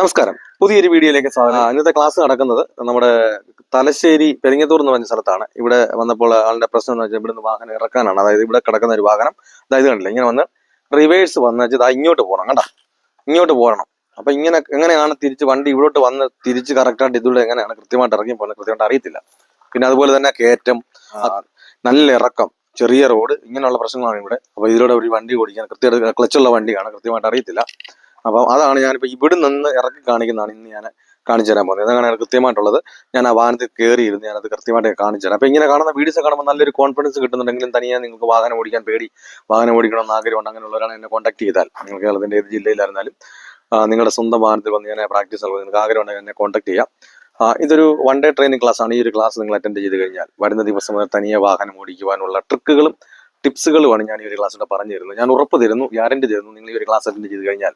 നമസ്കാരം. പുതിയൊരു വീഡിയോയിലേക്ക് സ്വാഗതം. ഇന്നത്തെ ക്ലാസ് നടക്കുന്നത് നമ്മുടെ തലശ്ശേരി പെരിങ്ങത്തൂർ എന്ന് പറഞ്ഞ സ്ഥലത്താണ്. ഇവിടെ വന്നപ്പോൾ ആളുടെ പ്രശ്നം എന്ന് വെച്ചാൽ ഇവിടുന്ന് വാഹനം ഇറക്കാനാണ്. അതായത് ഇവിടെ കിടക്കുന്ന ഒരു വാഹനം. അതായത് കണ്ടില്ല? ഇങ്ങനെ വന്ന് റിവേഴ്സ് വന്ന് വെച്ചാൽ ഇങ്ങോട്ട് പോകണം കണ്ട? ഇങ്ങോട്ട് പോകണം അപ്പൊ ഇങ്ങനെ എങ്ങനെയാണ് തിരിച്ച് വണ്ടി ഇവിടോട്ട് വന്ന് തിരിച്ച് കറക്റ്റായിട്ട് ഇതിലൂടെ എങ്ങനെയാണ് കൃത്യമായിട്ട് ഇറങ്ങി പോകുന്നത് കൃത്യമായിട്ട് അറിയത്തില്ല. പിന്നെ അതുപോലെ തന്നെ കയറ്റം നല്ല ഇറക്കം ചെറിയ റോഡ് ഇങ്ങനെയുള്ള പ്രശ്നങ്ങളാണ് ഇവിടെ. അപ്പൊ ഇതിലൂടെ ഒരു വണ്ടി ഓടിക്കാൻ കൃത്യമായിട്ട് ക്ലച്ചുള്ള വണ്ടിയാണ് കൃത്യമായിട്ട് അറിയത്തില്ല. അപ്പം അതാണ് ഞാനിപ്പോൾ ഇവിടെ നിന്ന് ഇറക്കി കാണിക്കുന്നതാണ് ഇന്ന് ഞാൻ കാണിച്ചു തരാൻ പോകുന്നത്. അതാണ് കൃത്യമായിട്ടുള്ളത്. ഞാൻ ആ വാഹനത്തിൽ കയറിയിരുന്നു ഞാനത് കൃത്യമായിട്ട് കാണിച്ചു തരാം. അപ്പം ഇങ്ങനെ കാണുന്ന വീഡിയോസ് കാണുമ്പോൾ നല്ലൊരു കോൺഫിഡൻസ് കിട്ടുന്നുണ്ടെങ്കിലും തനിയെ നിങ്ങൾക്ക് വാഹനം ഓടിക്കാൻ പേടി വാഹനം ഓടിക്കണമെന്ന് ആഗ്രഹമുണ്ട് അങ്ങനെയുള്ളവരാണ് എന്നെ കോൺടാക്ട് ചെയ്താൽ. നിങ്ങൾ കേരളത്തിന്റെ ഏത് ജില്ലയിലായിരുന്നാലും നിങ്ങളുടെ സ്വന്തം വാഹനത്തിൽ വന്ന് ഞാൻ പ്രാക്ടീസ് നൽകുന്നത് നിങ്ങൾക്ക് ആഗ്രഹമുണ്ടെങ്കിൽ എന്നെ കോൺടാക്ട് ചെയ്യാം. ഇതൊരു വൺ ഡേ ട്രെയിനിങ് ക്ലാസ് ആണ്. ഈ ഒരു ക്ലാസ് നിങ്ങൾ അറ്റൻഡ് ചെയ്ത് കഴിഞ്ഞാൽ വരുന്ന ദിവസം മുതൽ തനിയെ വാഹനം ഓടിക്കുവാനുള്ള ട്രിക്കുകളും ടിപ്സുകളുമാണ് ഞാൻ ഈ ഒരു ക്ലാസ്സിലൂടെ പറഞ്ഞു തരുന്നത് ഞാൻ ഉറപ്പ് തരുന്നു ഗ്യാരണ്ടി തരുന്നു നിങ്ങൾ ഈ ഒരു ക്ലാസ് അറ്റൻഡ് ചെയ്ത് കഴിഞ്ഞാൽ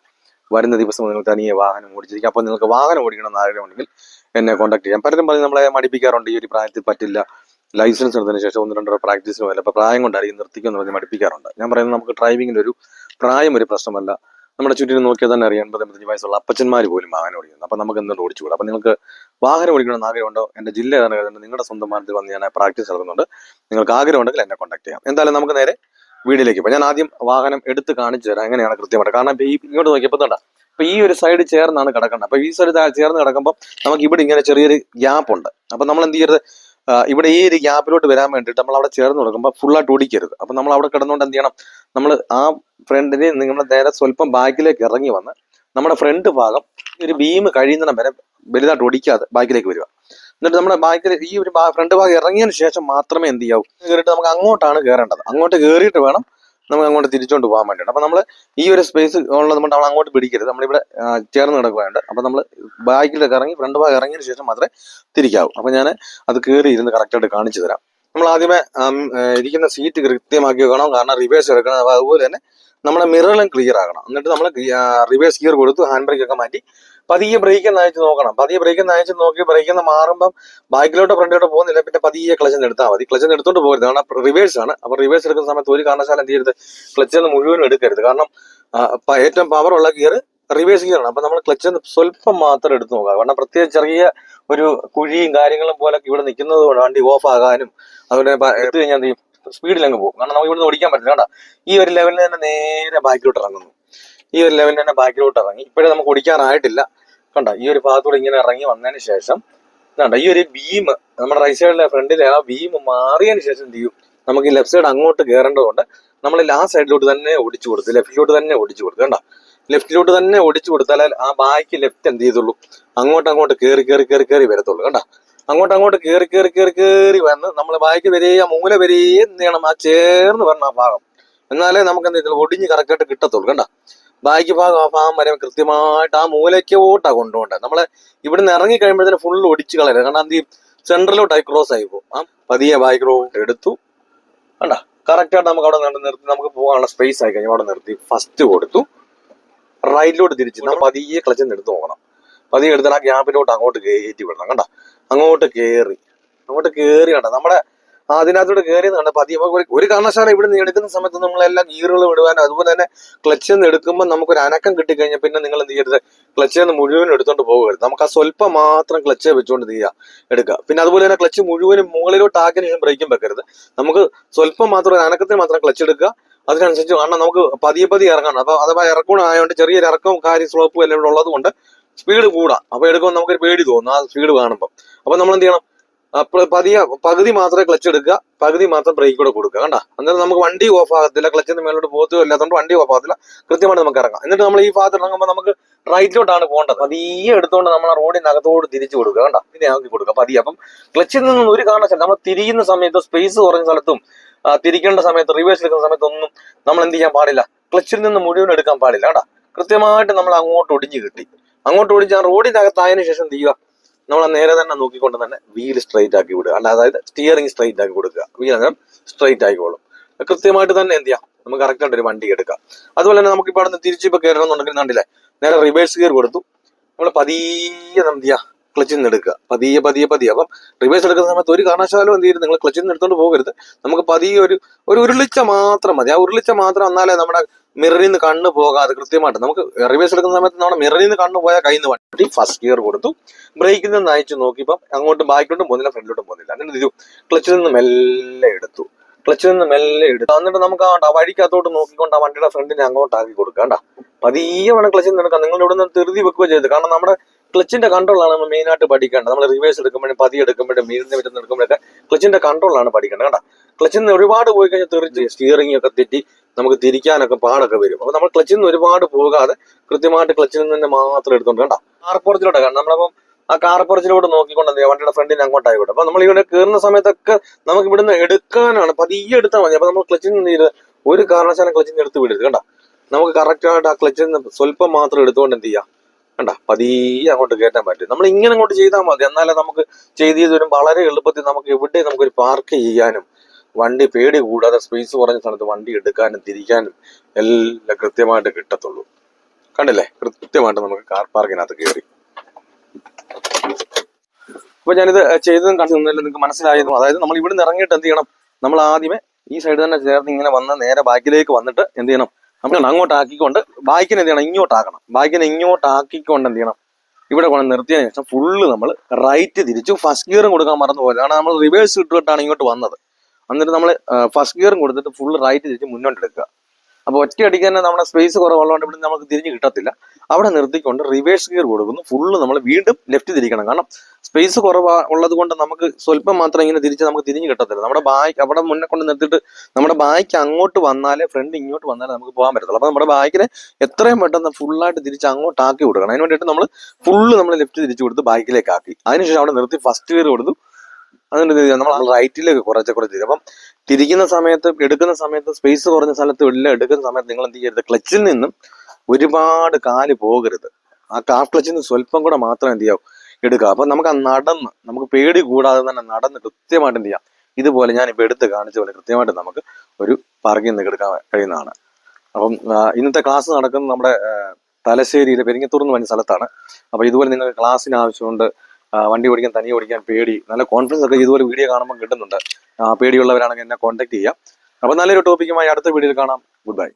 വരുന്ന ദിവസം നിങ്ങൾ തനിയെ വാഹനം ഓടിച്ചിരിക്കും. അപ്പോൾ നിങ്ങൾക്ക് വാഹനം ഓടിക്കണം ഓടിക്കണമെന്ന് ആഗ്രഹമുണ്ടെങ്കിൽ എന്നെ കോൺടാക്ട് ചെയ്യാം. പലരും പറഞ്ഞ് നമ്മളെ മടിപ്പിക്കാറുണ്ട് ഈ ഒരു പ്രായത്തിൽ പറ്റില്ല. ലൈസൻസ് എടുത്തതിന് ശേഷം ഒന്ന് രണ്ടോ പ്രാക്ടീസിന് പോയാലും അപ്പോൾ പ്രായം കൊണ്ടായിരിക്കും നിർത്തിക്കുമെന്ന് പറഞ്ഞ് മടിപ്പിക്കാറുണ്ട്. ഞാൻ പറയുന്നത് നമുക്ക് ഡ്രൈവിങ്ങിന്റെ ഒരു പ്രായം ഒരു പ്രശ്നമല്ല. നമ്മുടെ ചുറ്റിനും നോക്കിയാൽ തന്നെ അറിയാം എൺപത് എൺപത്തഞ്ച് വയസ്സുള്ള അപ്പച്ചന്മാർ പോലും വാഹനം ഓടിക്കുന്നു. അപ്പോൾ നമുക്ക് എന്തുകൊണ്ട് ഓടിച്ചുകൂടാ? അപ്പോൾ നിങ്ങൾക്ക് വാഹനം ഓടിക്കണമെന്ന് ആഗ്രഹമുണ്ടോ? എന്റെ ജില്ല ഏതാണ്? നിങ്ങളുടെ സ്വന്തം വാഹനത്തിൽ വന്ന് ഞാൻ പ്രാക്ടീസ് നടത്തുന്നുണ്ട്. നിങ്ങൾക്ക് ആഗ്രഹമുണ്ടെങ്കിൽ എന്നെ കോൺടാക്ട് ചെയ്യാം. എന്തായാലും നമുക്ക് നേരെ വീഡിയോയിലേക്ക് പോകാം ഞാൻ ആദ്യം വാഹനം എടുത്ത് കാണിച്ചു തരാം. എങ്ങനെയാണ് കൃത്യമായിട്ട്. കാരണം ഈ ഇങ്ങോട്ട് നോക്കിയപ്പോൾ തണ്ട അപ്പൊ ഈ ഒരു സൈഡ് ചേർന്നാണ് കിടക്കേണ്ടത്. അപ്പൊ ഈ സൈഡ് ചേർന്ന് കിടക്കുമ്പോൾ നമുക്ക് ഇവിടെ ഇങ്ങനെ ചെറിയൊരു ഗ്യാപ്പ് ഉണ്ട്. അപ്പൊ നമ്മൾ എന്ത് ചെയ്യരുത്? ഇവിടെ ഈ ഒരു ഗ്യാപ്പിലോട്ട് വരാൻ വേണ്ടിയിട്ട് നമ്മൾ അവിടെ ചേർന്ന് കൊടുക്കുമ്പോൾ ഫുള്ളായിട്ട് ഓടിക്കരുത്. അപ്പൊ നമ്മൾ അവിടെ കിടന്നുകൊണ്ട് എന്ത് ചെയ്യണം? നമ്മൾ ആ ഫ്രണ്ടിന് നിങ്ങൾ നേരെ സ്വല്പം ബാക്കിലേക്ക് ഇറങ്ങി വന്ന് നമ്മുടെ ഫ്രണ്ട് ഭാഗം ഒരു ബീം കഴിയുന്നിടം വരെ വലുതായിട്ട് ഓടിക്കാതെ ബാക്കിലേക്ക് വരിക. എന്നിട്ട് നമ്മുടെ ബാക്കിൽ ഈ ഒരു ഫ്രണ്ട് ഭാഗം ഇറങ്ങിയതിന് ശേഷം മാത്രമേ എന്ത് ചെയ്യാവൂ? കയറിയിട്ട് നമുക്ക് അങ്ങോട്ടാണ് കയറേണ്ടത് അങ്ങോട്ട് കയറിയിട്ട് വേണം നമുക്ക് അങ്ങോട്ട് തിരിച്ചുകൊണ്ട് പോകാൻ വേണ്ടിയിട്ട്. അപ്പൊ നമ്മൾ ഈ ഒരു സ്പേസ് ഉള്ളത് കൊണ്ട് നമ്മൾ അങ്ങോട്ട് പിടിക്കരുത്. നമ്മളിവിടെ ചേർന്ന് കിടക്കുകയുണ്ട്. അപ്പൊ നമ്മൾ ബാക്കിലൊക്കെ ഇറങ്ങി ഫ്രണ്ട് ഭാഗം ഇറങ്ങിയതിന് ശേഷം മാത്രമേ തിരിക്കാവൂ. അപ്പൊ ഞാൻ അത് കയറി ഇരുന്ന് കറക്റ്റായിട്ട് കാണിച്ചു തരാം. നമ്മൾ ആദ്യമേ ഇരിക്കുന്ന സീറ്റ് കൃത്യമാക്കി വെക്കണം. കാരണം റിവേഴ്സ് എടുക്കണം. അതുപോലെ തന്നെ നമ്മുടെ മിററും ക്ലിയർ ആകണം. എന്നിട്ട് നമ്മൾ റിവേഴ്സ് ഗിയർ കൊടുത്ത് ഹാൻഡ് ബ്രേക്ക് ഒക്കെ മാറ്റി പതിയെ ബ്രേക്ക് നയിച്ച് നോക്കണം. പതിയെ ബ്രേക്ക് നയിച്ച് നോക്കി ബ്രേക്ക് ഒന്ന് മാറുമ്പം ബാക്കിലോട്ടോ ഫ്രണ്ടിലോട്ടോ പോകുന്നില്ല. പിന്നെ പതിയെ ക്ലച്ച് എടുത്താൽ മതി. ക്ലച്ച് എടുത്തോണ്ട് പോകരുത് കാരണം റിവേഴ്സ് ആണ്. അപ്പൊ റിവേഴ്സ് എടുക്കുന്ന സമയത്ത് ഒരു കാരണവശാലും എന്ത് ചെയ്യരുത്? ക്ലച്ച് ഒന്ന് മുഴുവൻ എടുക്കരുത്. കാരണം ഏറ്റവും പവർ ഉള്ള ഗിയർ റിവേഴ്സ് ഗിയർ ആണ്. അപ്പൊ നമ്മൾ ക്ലച്ച് സ്വല്പം മാത്രം എടുത്ത് നോക്കുക. കാരണം പ്രത്യേക ചെറിയ ഒരു കുഴിയും കാര്യങ്ങളും പോലെ ഇവിടെ നിൽക്കുന്നത് കൊണ്ട് വണ്ടി ഓഫ് ആകാനും അതുപോലെ എടുത്തു കഴിഞ്ഞാൽ സ്പീഡിൽ അങ്ങ് പോകും. കാരണം നമുക്ക് ഇവിടുന്ന് ഓടിക്കാൻ പറ്റില്ല. കേട്ടോ ഈ ഒരു ലെവലിൽ തന്നെ നേരെ ബാക്കിലോട്ട് ഇറങ്ങുന്നു. ഈ ഒരു ലെവലിൽ തന്നെ ബാക്കിലോട്ട് ഇറങ്ങി. ഇപ്പോഴേ നമുക്ക് ഓടിക്കാറായിട്ടില്ല. കണ്ട ഈ ഒരു ഭാഗത്തൂടെ ഇങ്ങനെ ഇറങ്ങി വന്നതിന് ശേഷം കണ്ട ഈ ഒരു ബീം നമ്മുടെ റൈറ്റ് സൈഡിലെ ഫ്രണ്ടിലെ ആ ബീം മാറിയതിന് ശേഷം എന്ത് ചെയ്യും? നമുക്ക് ഈ ലെഫ്റ്റ് സൈഡ് അങ്ങോട്ട് കയറേണ്ടതുകൊണ്ട് നമ്മൾ ലാസ്റ്റ് സൈഡിലോട്ട് തന്നെ ഓടിച്ചു കൊടുത്തു ലെഫ്റ്റിലോട്ട് തന്നെ ഓടിച്ചു കൊടുത്തു കണ്ട? ലെഫ്റ്റിലോട്ട് തന്നെ ഓടിച്ചു കൊടുത്താൽ ആ ബാക്ക് ലെഫ്റ്റ് എന്ത് ചെയ്തുള്ളൂ? അങ്ങോട്ട് അങ്ങോട്ട് കയറി കയറി കയറി കയറി വരത്തുള്ളൂ കണ്ട? അങ്ങോട്ട് അങ്ങോട്ട് കയറി കയറി കയറി കയറി വന്ന് നമ്മൾ ബാക്ക് വരെ ആ മൂല വരെ എന്ത് ചെയ്യണം? ആ ചേർന്ന് വരണം ആ ഭാഗം. എന്നാലേ നമുക്ക് എന്ത് ചെയ്തുള്ളൂ ഒടിഞ്ഞ് കറക്റ്റായിട്ട് കിട്ടത്തുള്ളൂ കണ്ട? ബാക്ക് ആ ഭാഗം വരെ കൃത്യമായിട്ട് ആ മൂലയ്ക്ക് ഓട്ടാ കൊണ്ടുപോകേണ്ടത്. നമ്മളെ ഇവിടുന്ന് ഇറങ്ങി കഴിയുമ്പോഴത്തേന് ഫുൾ ഒടിച്ച് കളയരുത് കാരണം സെൻട്രലോട്ട് സെൻട്രലോട്ടായി ക്രോസ് ആയി പോകും. ആ പതിയെ ബാക്ക് റോഡ് എടുത്തു. കണ്ട? കറക്റ്റായിട്ട് നമുക്ക് അവിടെ നിർത്തി നമുക്ക് പോകാനുള്ള സ്പേസ് ആയി കഴിഞ്ഞാൽ അവിടെ നിർത്തി. ഫസ്റ്റ് കൊടുത്തു. റൈറ്റിലോട്ട് തിരിച്ച് നമ്മൾ പതിയെ ക്ലച്ച് എടുത്ത് നോക്കണം. പതിയെ എടുത്താൽ ആ ഗ്യാപ്പിലോട്ട് അങ്ങോട്ട് കയറ്റി വിടണം. കണ്ട? അങ്ങോട്ട് കയറി അങ്ങോട്ട് കയറി കണ്ട? നമ്മുടെ ആ അതിനകത്തോട്ട് കയറി കണ്ട പതിയെ ഒരു- കാരണവശാലും ഇവിടെ നിന്ന് എടുക്കുന്ന സമയത്ത് നമ്മളെല്ലാം ഗീറുകൾ വിടുവാനും അതുപോലെ തന്നെ ക്ലച്ചിൽ നിന്ന് എടുക്കുമ്പോൾ നമുക്കൊരു അനക്കം കിട്ടിക്കഴിഞ്ഞാൽ പിന്നെ നിങ്ങൾ എന്ത് ചെയ്യരുത്? ക്ലച്ചിൽ നിന്ന് മുഴുവൻ എടുത്തോണ്ട് പോകരുത്. നമുക്ക് ആ സ്വല്പം മാത്രം ക്ലച്ച് വെച്ചുകൊണ്ട് ചെയ്യുക എടുക്കുക. പിന്നെ അതുപോലെ തന്നെ ക്ലച്ച് മുഴുവനും മുകളിലോട്ട് ആക്കിയതിനു ശേഷം ബ്രേക്കും വെക്കരുത്. നമുക്ക് സ്വല്പം മാത്രം ഒരു അനക്കത്തിന് മാത്രം ക്ലച്ച് എടുക്കുക. അതിനനുസരിച്ച് കാരണം നമുക്ക് പതിയെ പതിയെ ഇറങ്ങണം. അപ്പൊ അഥവാ ഇറക്കം ആയതുകൊണ്ട് ചെറിയൊരു ഇറക്കവും കാര്യം സ്ലോപ്പും എല്ലാം ഇവിടെ ഉള്ളത് കൊണ്ട് സ്പീഡ് കൂടാം. അപ്പൊ എടുക്കുമ്പോൾ നമുക്കൊരു പേടി തോന്നും. ആ സ്പീഡ് കാണുമ്പോൾ അപ്പൊ നമ്മൾ എന്ത് ചെയ്യണം? അപ്പോൾ പതിയെ പകുതി മാത്രമേ ക്ലച്ച് എടുക്കുക പകുതി മാത്രം ബ്രേക്ക് കൂടെ കൊടുക്കുക കണ്ട? അന്നേരം നമുക്ക് വണ്ടി ഓഫ് ആകത്തില്ല ക്ലച്ചിന് മേലോട്ട് പോകത്തോ ഇല്ലാത്തതുകൊണ്ട് വണ്ടി ഓഫ് ആകത്തില്ല. കൃത്യമായിട്ട് നമുക്ക് ഇറങ്ങാം. എന്നിട്ട് നമ്മൾ ഈ ഭാഗത്ത് ഇറങ്ങുമ്പോൾ നമുക്ക് റൈറ്റിലോട്ടാണ് പോകേണ്ടത്. പതിയെ എടുത്തുകൊണ്ട് നമ്മൾ ആ റോഡിനകത്തോട് തിരിച്ചു കൊടുക്കുക കണ്ട? പിന്നെ ആക്കി കൊടുക്കുക പതിയെ. അപ്പം ക്ലച്ചിൽ നിന്നും ഒരു കാരണവശാലും നമ്മൾ തിരിയുന്ന സമയത്ത് സ്പേസ് കുറഞ്ഞ സ്ഥലത്തും തിരിക്കേണ്ട സമയത്ത് റിവേഴ്സ് എടുക്കുന്ന സമയത്തൊന്നും നമ്മൾ എന്ത് ചെയ്യാൻ പാടില്ല. ക്ലച്ചിൽ നിന്ന് മുഴുവൻ എടുക്കാൻ പാടില്ല കേട്ടാ കൃത്യമായിട്ട് നമ്മൾ അങ്ങോട്ട് ഒടിഞ്ഞു കിട്ടി. അങ്ങോട്ട് ഒടിച്ച് ആ റോഡിനകത്തായതിനു ശേഷം ചെയ്യുക? നമ്മൾ നേരെ തന്നെ നോക്കിക്കൊണ്ട് തന്നെ വീൽ സ്ട്രൈറ്റ് ആക്കി വിടുക. അല്ല അതായത് സ്റ്റിയറിംഗ് സ്ട്രൈറ്റ് ആക്കി കൊടുക്കുക. വീൽ അങ്ങനെ സ്ട്രൈറ്റ് ആയിക്കോളും. കൃത്യമായിട്ട് തന്നെ എന്ത് ചെയ്യാം? നമുക്ക് കറക്റ്റ് ഒരു വണ്ടി എടുക്കാം. അതുപോലെ തന്നെ നമുക്ക് ഇപ്പോൾ അവിടെ നിന്ന് തിരിച്ചിപ്പോൾ കയറണമെന്നുണ്ടെങ്കിൽ കണ്ടില്ലേ? നേരെ റിവേഴ്സ് ഗിയർ കൊടുത്തു. നമ്മൾ പതിയെ എന്ത് ചെയ്യുക ക്ലച്ചിൽ നിന്ന് എടുക്കുക. പതിയെ പതിയെ പതിയെ. അപ്പം റിവേഴ്സ് എടുക്കുന്ന സമയത്ത് ഒരു കാരണവശാലും എന്ത് ചെയ്യും നിങ്ങൾ ക്ലച്ചിൽ നിന്ന് എടുത്തോണ്ട് പോകരുത്. നമുക്ക് പതിയെ ഒരു ഒരു ഉരുളിച്ച മാത്രം മതി. ആ ഉരുളിച്ച മാത്രം എന്നാലേ നമ്മുടെ മിററിൽ നിന്ന് കണ്ണ് പോകാതെ കൃത്യമായിട്ട്. നമുക്ക് റിവേഴ്സ് എടുക്കുന്ന സമയത്ത് നമ്മുടെ മിററിൽ നിന്ന് കണ്ണ് പോയാൽ കയ്യിൽ നിന്ന് വണ്ടി ഫസ്റ്റ് ഗിയർ കൊടുത്തു. ബ്രേക്കിൽ നിന്ന് അയച്ചു നോക്കിയപ്പം അങ്ങോട്ടും ബാക്കിലോട്ടും പോകുന്നില്ല ഫ്രണ്ടിലോട്ടും പോകുന്നില്ല. അങ്ങനെ ഇരു ക്ലച്ചിൽ നിന്ന് മെല്ലെ എടുത്തു. ക്ലച്ചിൽ നിന്ന് മെല്ലെ എടുത്തു. എന്നിട്ട് നമുക്ക് ആ വഴിക്കകത്തോട്ട് നോക്കിക്കൊണ്ട് ആ വണ്ടിയുടെ ഫ്രണ്ടിനെ അങ്ങോട്ട് ആക്കി കണ്ടാ പതിയെ വേണം ക്ലച്ചിൽ നിന്ന് എടുക്കാം നിങ്ങൾ ഇവിടെ നിന്ന് തിരുതി വെക്കുകയോ ചെയ്ത് കാരണം നമ്മുടെ ക്ലച്ചിന്റെ കൺട്രോളാണ് നമ്മൾ മെയിനായിട്ട് പഠിക്കേണ്ടത്. നമ്മൾ റിവേഴ്സ് എടുക്കുമ്പോഴും പതി എടുക്കുമ്പോഴും മീനിന്റെ മറ്റൊന്ന് എടുക്കുമ്പോഴൊക്കെ ക്ലച്ചിന്റെ കൺട്രോളാണ് പഠിക്കേണ്ടത് കേട്ടോ. ക്ലച്ചിൽ നിന്ന് ഒരുപാട് പോയി കഴിഞ്ഞാൽ തെറിച്ച് സ്റ്റിയറിംഗ് ഒക്കെ തെറ്റി. നമുക്ക് തിരിക്കാനൊക്കെ പാടൊക്കെ വരും. അപ്പൊ നമ്മൾ ക്ലച്ചിൽ നിന്ന് ഒരുപാട് പോകാതെ കൃത്യമായിട്ട് ക്ലച്ചിൽ നിന്ന് തന്നെ മാത്രം എടുത്തോണ്ട് കണ്ട? കാർപ്പുറത്തിലോട്ട് കാരണം നമ്മളപ്പം ആ കാർപ്പുറത്തിലോട്ട് നോക്കിക്കൊണ്ട് വണ്ടിയുടെ ഫ്രണ്ടിന് അങ്ങോട്ടായിക്കോട്ടെ അപ്പൊ നമ്മൾ ഇവിടെ കയറുന്ന സമയത്തൊക്കെ നമുക്ക് ഇവിടുന്ന് എടുക്കാനാണ് പതിയെ എടുത്താൽ മതി. അപ്പൊ നമ്മൾ ക്ലച്ചിൽ നിന്ന് ഒരു കാരണവശാലും ക്ലച്ചിൽ നിന്ന് എടുത്ത് വിടരുത്. കണ്ട? നമുക്ക് കറക്റ്റ് ആയിട്ട് ആ ക്ലച്ചിൽ നിന്ന് സ്വല്പം മാത്രം എടുത്തുകൊണ്ട് എന്ത് ചെയ്യാം? കണ്ട? പതിയെ അങ്ങോട്ട് കയറ്റാൻ പറ്റും. നമ്മൾ ഇങ്ങനെ അങ്ങോട്ട് ചെയ്താൽ മതി. എന്നാലേ നമുക്ക് ചെയ്ത് ചെയ്ത് വരുമ്പോൾ വളരെ എളുപ്പത്തിൽ നമുക്ക് എവിടെ നമുക്കൊരു പാർക്ക് ചെയ്യാനും വണ്ടി പേടി കൂടാതെ സ്പേസ് കുറഞ്ഞ സ്ഥലത്ത് വണ്ടി എടുക്കാനും തിരിക്കാനും എല്ലാം കൃത്യമായിട്ട് കിട്ടത്തുള്ളൂ. കണ്ടില്ലേ? കൃത്യമായിട്ട് നമുക്ക് കാർ പാർക്കിനകത്ത് കയറി അപ്പൊ ഞാനിത് ചെയ്തതും കണ്ടു നിങ്ങൾക്ക് മനസ്സിലായതും അതായത് നമ്മൾ ഇവിടുന്ന് ഇറങ്ങിയിട്ട് എന്ത് ചെയ്യണം? നമ്മൾ ആദ്യമേ ഈ സൈഡ് തന്നെ ചേർന്ന് ഇങ്ങനെ വന്ന് നേരെ ബാക്കിലേക്ക് വന്നിട്ട് എന്ത് ചെയ്യണം? നമ്മൾ അങ്ങോട്ട് ആക്കിക്കൊണ്ട് ബാക്കിനെ എന്ത് ചെയ്യണം? ഇങ്ങോട്ടാക്കണം. ബാക്കിനെ ഇങ്ങോട്ട് ആക്കിക്കൊണ്ട് എന്ത് ചെയ്യണം? ഇവിടെ കൊണ്ട് നിർത്തിയതിനു ശേഷം ഫുള്ള് നമ്മൾ റൈറ്റ് തിരിച്ചു ഫസ്റ്റ് ഗിയറും കൊടുക്കാൻ മറന്നു പോയത് കാരണം നമ്മൾ റിവേഴ്സ് ഇട്ടിട്ടാണ് ഇങ്ങോട്ട് വന്നത്. എന്നിട്ട് നമ്മൾ ഫസ്റ്റ് ഗിയറും കൊടുത്തിട്ട് ഫുള്ള് റൈറ്റ് തിരിച്ച് മുന്നോട്ട് എടുക്കുക. അപ്പൊ ഒറ്റ അടിക്കാൻ നമ്മുടെ സ്പേസ് കുറവുള്ളതുകൊണ്ട് ഇവിടെ നമുക്ക് തിരിഞ്ഞ് കിട്ടത്തില്ല. അവിടെ നിർത്തിക്കൊണ്ട് റിവേഴ്സ് ഗിയർ കൊടുക്കുന്നു. ഫുള്ള് നമ്മൾ വീണ്ടും ലെഫ്റ്റ് തിരിക്കണം. കാരണം സ്പേസ് കുറവ് ഉള്ളത് കൊണ്ട് നമുക്ക് സ്വല്പം മാത്രം ഇങ്ങനെ തിരിച്ച് നമുക്ക് തിരിഞ്ഞ് കിട്ടത്തില്ല. നമ്മുടെ ബാക്ക് അവിടെ മുന്നേ കൊണ്ട് നിർത്തിയിട്ട് നമ്മുടെ ബാക്ക് അങ്ങോട്ട് വന്നാലേ ഫ്രണ്ട് ഇങ്ങോട്ട് വന്നാലേ നമുക്ക് പോകാൻ പറ്റത്തുള്ളൂ. അപ്പൊ നമ്മുടെ ബാക്കിനെ എത്രയും പെട്ടെന്ന് ഫുള്ളായിട്ട് തിരിച്ച് അങ്ങോട്ട് ആക്കി കൊടുക്കണം. അതിന് വേണ്ടിയിട്ട് നമ്മൾ ഫുള്ള് നമ്മൾ ലെഫ്റ്റ് തിരിച്ചു കൊടുത്ത് ബാക്കിലേക്ക് ആക്കി. അതിനുശേഷം അവിടെ നിർത്തി ഫസ്റ്റ് ഗിയർ കൊടുത്തു. അതിന്റെ നമ്മൾ റൈറ്റിലേക്ക് കുറച്ച് കുറച്ച് തിരി അപ്പം തിരിക്കുന്ന സമയത്ത് എടുക്കുന്ന സമയത്ത് സ്പേസ് കുറഞ്ഞ സ്ഥലത്ത് എല്ലാം എടുക്കുന്ന സമയത്ത് നിങ്ങൾ എന്ത് ചെയ്യരുത്. ക്ലച്ചിൽ നിന്നും ഒരുപാട് കാൽ പോകരുത്. ആ കാർ ക്ലച്ചിൽ നിന്ന് സ്വല്പം കൂടെ മാത്രം എന്ത് ചെയ്യാവും? എടുക്കുക. അപ്പൊ നമുക്ക് ആ നടന്ന് നമുക്ക് പേടി കൂടാതെ തന്നെ നടന്ന് കൃത്യമായിട്ട് എന്ത് ചെയ്യാം? ഇതുപോലെ ഞാൻ ഇപ്പൊ എടുത്ത് കാണിച്ച പോലെ കൃത്യമായിട്ട് നമുക്ക് ഒരു പാർക്കിൽ നിന്ന് എടുക്കാൻ കഴിയുന്നതാണ്. അപ്പം ഇന്നത്തെ ക്ലാസ് നടക്കുന്നത് നമ്മുടെ തലശ്ശേരിയിലെ പെരിങ്ങത്തൂർ എന്ന് പറഞ്ഞ സ്ഥലത്താണ്. അപ്പൊ ഇതുപോലെ നിങ്ങൾക്ക് ക്ലാസ്സിന് ആവശ്യമുണ്ട് വണ്ടി ഓടിക്കാൻ തനിയെ ഓടിക്കാൻ പേടി. നല്ല കോൺഫിഡൻസ് ഒക്കെ ഇതുപോലെ വീഡിയോ കാണുമ്പോൾ കിട്ടുന്നുണ്ട്. പേടിയുള്ളവരാണെങ്കിൽ എന്നെ കോൺടാക്ട് ചെയ്യാം. അപ്പൊ നല്ലൊരു ടോപ്പിക്കുമായി അടുത്ത വീഡിയോയിൽ കാണാം. Good bye